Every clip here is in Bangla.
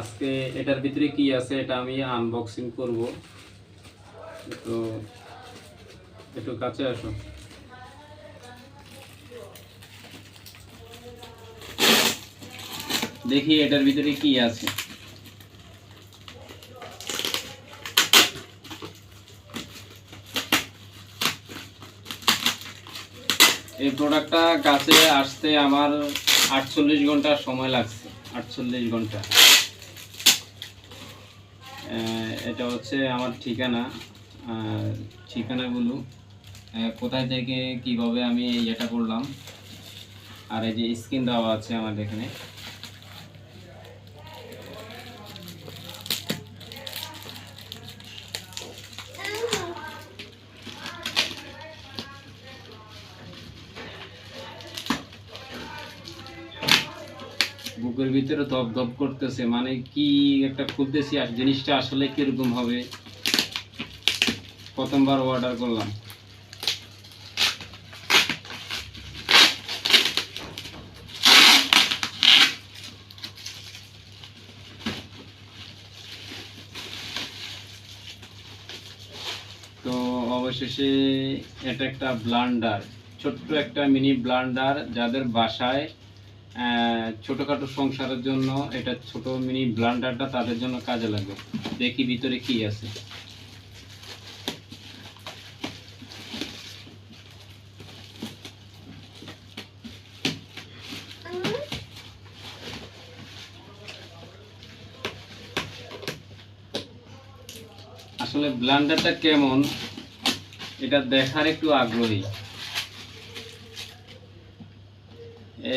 আজকে এটার ভিতরে কি আছে এটা আমি আনবক্সিং করব। তো একটু কাছে আসো। দেখি এটার ভিতরে কি আছে। এই প্রোডাক্টটা কাছে আসতে আমার আটচল্লিশ ঘণ্টা সময় লাগছে। আটচল্লিশ ঘণ্টা। এটা হচ্ছে আমার ঠিকানা ঠিকানাগুলো কোথায় থেকে কীভাবে আমি এটা করলাম, আর এই যে স্ক্রিন দেওয়া আছে আমাদের এখানে। বুকের ভিতরে ধপ ধপ করতেছে মানে কি একটা খুলতেছি আর জিনিসটা আসলে কীরকম হবে? প্রথমবার অর্ডার করলাম। তো অবশেষে এটা একটা ব্লান্ডার, ছোট্ট একটা মিনি ব্লান্ডার যাদের বাসায় ছোটখাটো সংসারের জন্য, এটা ছোট মিনি ব্লান্ডারটা তাদের জন্য কাজে লাগবে। দেখি ভিতরে কি আছে। আসলে ব্লান্ডারটা কেমন, এটা দেখার একটু আগ্রহী।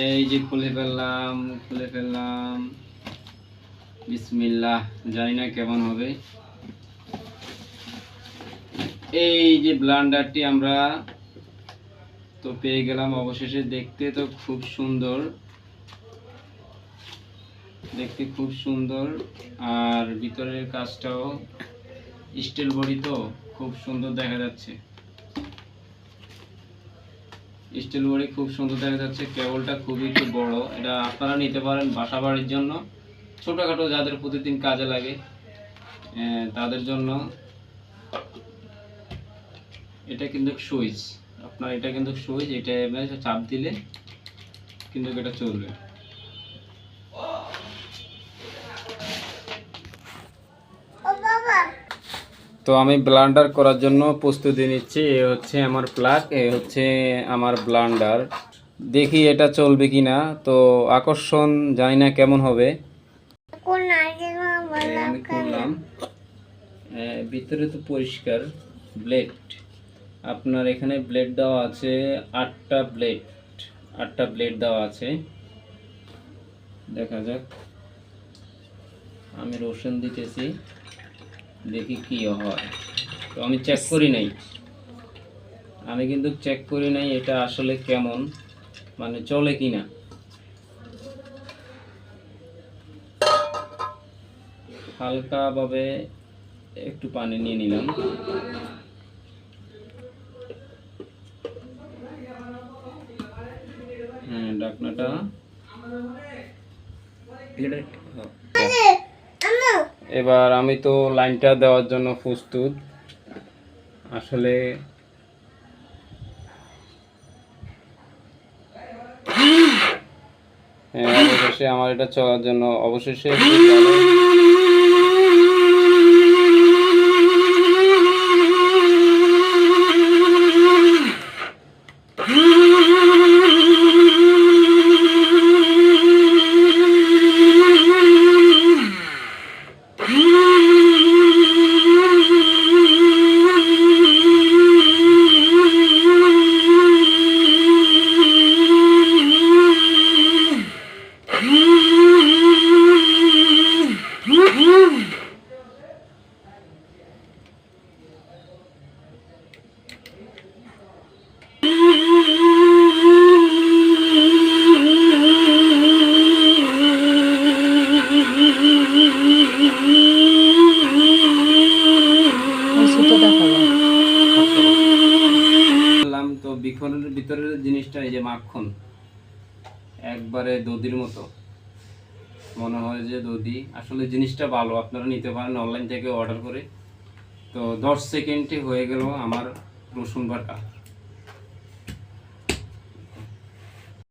এই যে খুলে ফেললাম খুলে ফেললাম। বিসমিল্লাহ, জানি না কেমন হবে। এই যে ব্লান্ডারটি আমরা তো পেয়ে গেলাম অবশেষে, দেখতে তো খুব সুন্দর। দেখতে খুব সুন্দর। আর ভিতরের কাজটাও স্টিল বডি তো খুব সুন্দর দেখা যাচ্ছে। স্টিল বডি খুব সুন্দর দেখা যাচ্ছে, কেবলটা খুবই একটু বড়। এটা আপনারা নিতে পারেন বাসা বাড়ির জন্য। ছোটোখাটো যাদের প্রতিদিন কাজে লাগে তাদের জন্য। এটা কিন্তু সুইচ। আপনার এটা কিন্তু সুইচ, এটা চাপ দিলে কিন্তু এটা চলবে। তো আমি ব্লান্ডার করার জন্য প্রস্তুতি নিচ্ছি। এ হচ্ছে আমার প্লাগ এ হচ্ছে আমার ব্লান্ডার। দেখি এটা চলবে কি না তো আকর্ষণ জানি না কেমন হবে। আমি করলাম। ভিতরে তো পরিষ্কার। ব্লেড। আপনার এখানে ব্লেড দেওয়া আছে আটটা ব্লেড। আটটা ব্লেড দেওয়া আছে। দেখা যাক। আমি রসুন দিতেছি। দেখি কি হয়। তো আমি চেক করি নাই। আমি কিন্তু চেক করি নাই এটা আসলে কেমন মানে চলে কি না হালকাভাবে একটু পানি নিয়ে নিলাম। হ্যাঁ ডাকনাটা এবার আমি তো লাইনটা দেওয়ার জন্য প্রস্তুত। আসলে হ্যাঁ, অবশেষে আমার এটা চলার জন্য অবশেষে তো বিখনের ভিতরের জিনিসটা এই যে মাখন, একবারে দধির মতো। মনে হয় যে দধি। আসলে জিনিসটা ভালো, আপনারা নিতে পারেন অনলাইন থেকে অর্ডার করে। তো দশ সেকেন্ডে হয়ে গেল আমার রসুন বাটা।